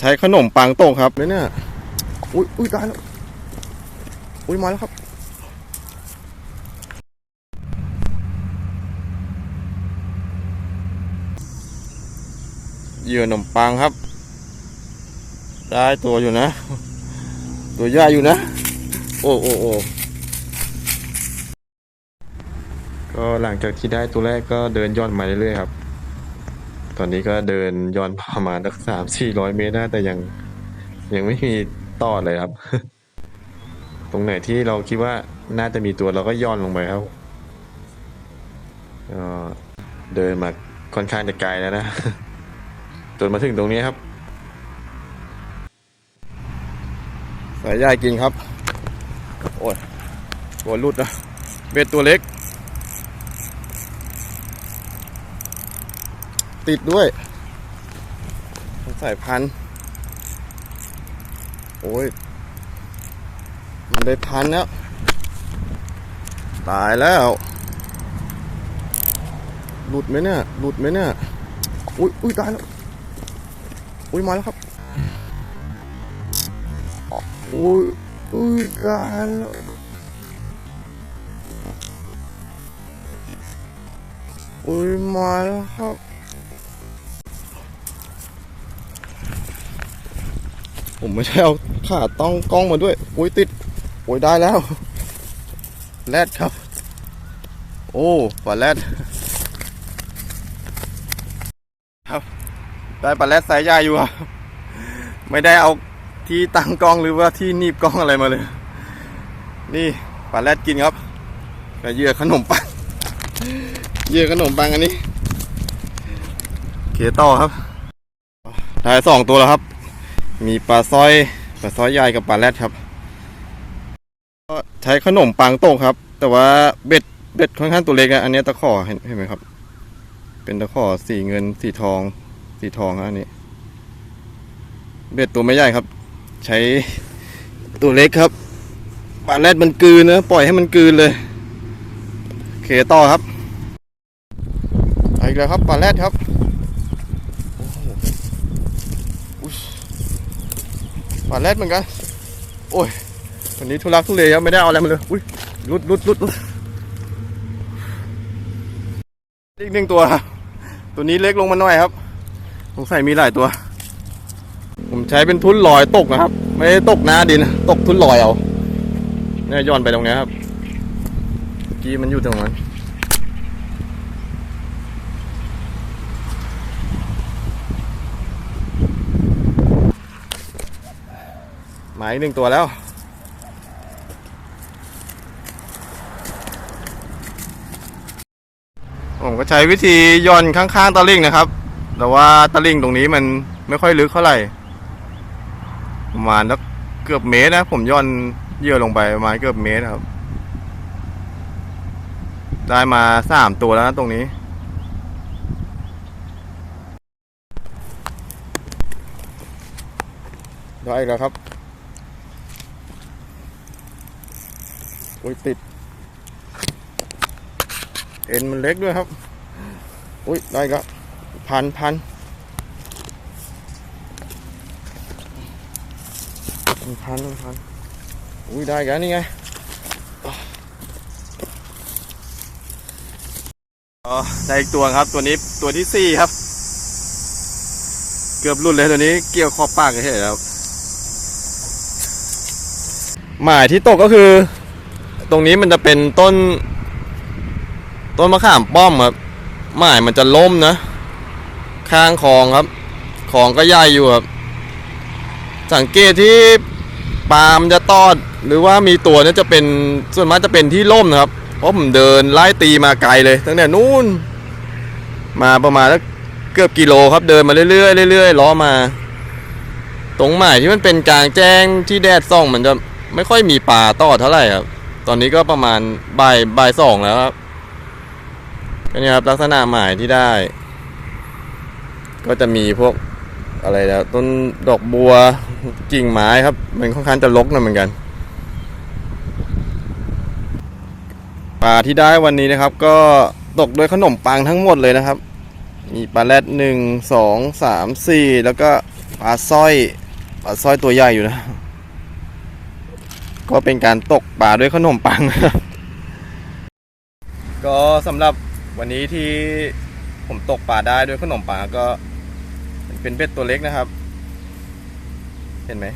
ใช้ขนมปังโตกครับเนี่ย อุ้ยอุ้ยตายแล้ว อุ้ยมาแล้วครับ เหยื่อขนมปังครับ ได้ตัวอยู่นะ ตัวใหญ่อยู่นะ โอ้โอ้โอ้ก็หลังจากที่ได้ตัวแรกก็เดินย่อนมาเรื่อยๆครับ ตอนนี้ก็เดินย้อนประมาณสักสามสี่ร้อยเมตรนะแต่ยังยังไม่มีต่อเลยครับ ตรงไหนที่เราคิดว่าน่าจะมีตัวเราก็ย่อนลงไปครับเดินมาค่อนข้างจะไกลแล้วนะจนมาถึงตรงนี้ครับ สายใหญ่กินครับ โอ้ยตัวรุดนะเบ็ดตัวเล็ก ติดด้วยสายพันธุ์โอ้ย มันได้พันแล้ว ตายแล้ว หลุดไหมเนี่ย หลุดไหมเนี่ย อุ้ยอุ้ยตายแล้ว อุ้ยมาแล้วครับ อุ้ยอุ้ยตายแล้วอุ้ยมาแล้วครับ ผมไม่ใช่เอาขาต้องกล้องมาด้วยอุ้ยติดโอ้ยได้แล้วแรดครับ โอ้ปลาแรดครับ ได้ปลาแรดสายใหญ่อยู่ครับไม่ได้เอาที่ตั้งกล้องหรือว่าที่หนีบกล้องอะไรมาเลย นี่ปลาแรดกินครับกับเยื่อขนมปังเยื่อขนมปังอันนี้เคต่อครับได้สองตัวแล้วครับ มีปลาสร้อยปลาสร้อยใหญ่กับปลาแรดครับ ก็ใช้ขนมปังโตกครับ แต่ว่าเบ็ดเบ็ดค่อนข้างตัวเล็กอะอันนี้ตะขอเห็นเห็นไหมครับ เป็นตะขอสีเงินสีทอง สีทองครับอันนี้ เบ็ดตัวไม่ใหญ่ครับ ใช้ตัวเล็กครับปลาแรดมันกืนนะปล่อยให้มันกืนเลยโอเคต่อครับอาอีกแล้วครับปลาแรดครับ ปลาแรดเหมือนกัน โอ้ยวันนี้ทุลักทุเลครับไม่ได้เอาอะไรมาเลย อุ้ยรุดรุดรุดรุดอีกหนึ่งตัว ตัวนี้เล็กลงมาหน่อยครับสงสัยมีหลายตัว ผมใช้เป็นทุ่นลอยตกนะครับ ไม่ได้ตกหน้าดิน ตกทุ่นลอยเอาเนี่ยย้อนไปตรงนี้ครับเมื่อกี้มันอยู่ตรงนั้น หมายหนึ่งตัวแล้วผมก็ใช้วิธีย่อนข้างๆตะลิ่งนะครับ แต่ว่าตะลิ่งตรงนี้มันไม่ค่อยลึกเท่าไหร่ ประมาณสักเกือบเมตรนะ ผมย่อนเยื่อลงไปประมาณเกือบเมตรครับ ได้มาสามตัวแล้วนะตรงนี้ ได้อีกแล้วครับ อุ้ยติด เอ็นมันเล็กด้วยครับ อุ้ยได้อีก็พันพันพันพันพันอุ้ยได้อีกันนี่ไงอ๋อได้อีกตัวครับตัวนี้ตัวที่สี่ครับ เกือบหลุดเลยตัวนี้เกี่ยวขอบปากเฉยๆครับหมายที่ตกก็คือ ตรงนี้มันจะเป็นต้น ต้นมะขามป้อมครับหมายมันจะล้มนะ ข้างคลองครับคลองก็ใหญ่อยู่ครับ สังเกตที่ปาล์มจะตอด หรือว่ามีตัวนี่ยจะเป็นส่วนมากจะเป็นที่ล่มนะครับ เพราะผมเดินไล่ตีมาไกลเลย ตั้งแต่นู้น มาประมาณเกือบกิโลครับเดินมาเรื่อยๆเรื่อยๆล้อมา ตรงหมายที่มันเป็นกลางแจ้งที่แดดส่องมันจะไม่ค่อยมีปลาตอดเท่าไหร่ครับ ตอนนี้ก็ประมาณบ่ายบ่ายสองแล้วครับก็นี่ครับลักษณะหมายที่ได้ ก็จะมีพวกอะไรนะต้นดอกบัวกิ่งไม้ครับ มันค่อนข้างจะรกนะเหมือนกันปลาที่ได้วันนี้นะครับ ก็ตกด้วยขนมปังทั้งหมดเลยนะครับ มีปลาแรดหนึ่งสองสามสี่แล้วก็ปลาสร้อยปลาสร้อยตัวใหญ่อยู่นะ ก็เป็นการตกปลาด้วยขนมปังก็สำหรับวันนี้ที่ผมตกปลาได้ด้วยขนมปังก็เป็นเบ็ดตัวเล็กนะครับ เห็นไหม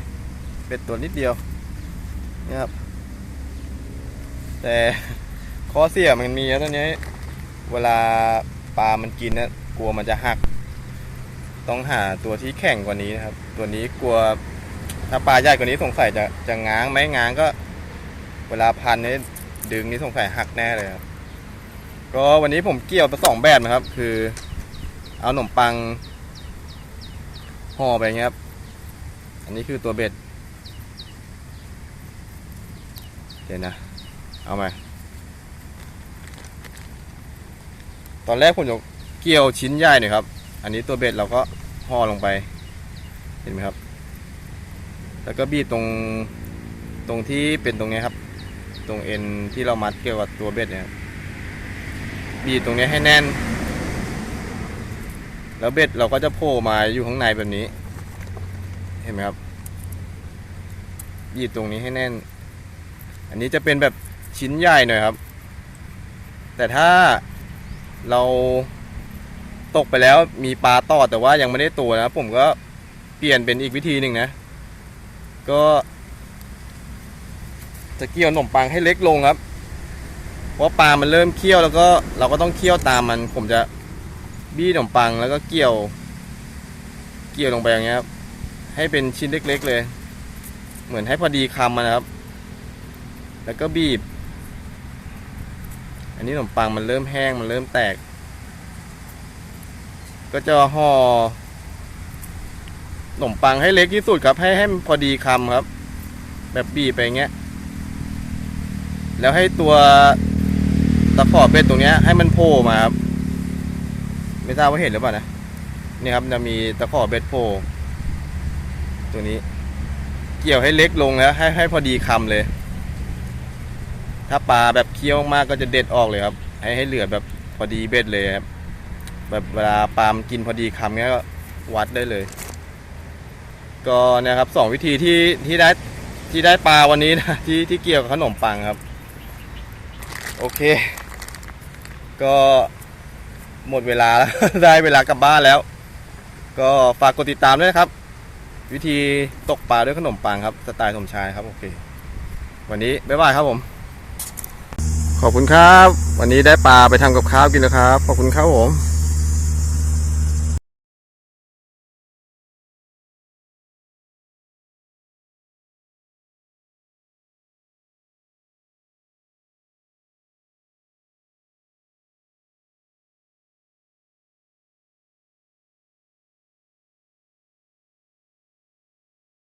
เบ็ดตัวนิดเดียวนี่ครับ แต่ข้อเสียมันมีนะตอนนี้ เวลาปลามันกินนะกลัวมันจะหัก ต้องหาตัวที่แข็งกว่านี้นะครับ ตัวนี้กลัว ถ้าปลาใหญ่กว่านี้สงสัยจะจะง้างไหมง้างก็ เวลาพันนี่ดึงนี่สงสัยหักแน่เลยครับก็วันนี้ผมเกี่ยวไปสองแบบนะครับ คือ เอาขนมปังห่อไปงเงี้ยครับ อันนี้คือตัวเบ็ด เดี๋ยวนะ เอาไหมตอนแรกผมจะเกี่ยวชิ้นใหญ่หน่อยครับ อันนี้ตัวเบ็ดเราก็ห่อลงไป เห็นไหมครับ แล้วก็บีบตรงตรงที่เป็นตรงนี้ครับ ตรงเอ็นที่เรามัดเกี่ยวกับตัวเบ็ดเนี่ยบีบตรงนี้ให้แน่น แล้วเบ็ดเราก็จะโผล่มาอยู่ข้างในแบบนี้ เห็นไหมครับบีบตรงนี้ให้แน่น อันนี้จะเป็นแบบชิ้นใหญ่หน่อยครับ แต่ถ้าเราตกไปแล้วมีปลาต่อแต่ว่ายังไม่ได้ตัวนะ ผมก็เปลี่ยนเป็นอีกวิธีหนึ่งนะ ก็ จะเคี่ยวขนมปังให้เล็กลงครับ เพราะปลามันเริ่มเคี่ยวแล้วก็เราก็ต้องเคี่ยวตามมัน ผมจะบี้ขนมปังแล้วก็เกี่ยว เกี่ยวลงไปอย่างเงี้ยครับ ให้เป็นชิ้นเล็ก ๆ เลย เหมือนให้พอดีคำมันนะครับ แล้วก็บีบ อันนี้ขนมปังมันเริ่มแห้งมันเริ่มแตก ก็จะห่อ ขนมปังให้เล็กที่สุดครับ ให้ให้มันพอดีคำครับ แบบบีบไปอย่างเงี้ย แล้วให้ตัวตะขอเป็ดตรงเนี้ย ให้มันโผล่มาครับ ไม่ทราบว่าเห็นหรือเปล่านะนี่ครับจะมีตะขอเบ็ดโผล่ตัวนี้ เกี่ยวให้เล็กลงแล้วให้ให้พอดีคำเลย ถ้าปลาแบบเคี้ยวมากก็จะเด็ดออกเลยครับ ให้ให้เหลือแบบพอดีเบ็ดเลยครับแบบเวลาปลามกินพอดีคำเงี้ยก็วัดได้เลย ก็เนะครับสองวิธีที่ที่ได้ที่ได้ปลาวันนี้นะที่ที่เกี่ยวกับขนมปังครับ โอเค ก็หมดเวลาแล้วได้เวลากลับบ้านแล้ว ก็ฝากกดติดตามด้วยนะครับ วิธีตกปลาด้วยขนมปังครับสไตล์สมชายครับโอเค วันนี้บ๊ายบายครับผม ขอบคุณครับ วันนี้ได้ปลาไปทำกับข้าวกินแล้วครับ ขอบคุณครับผม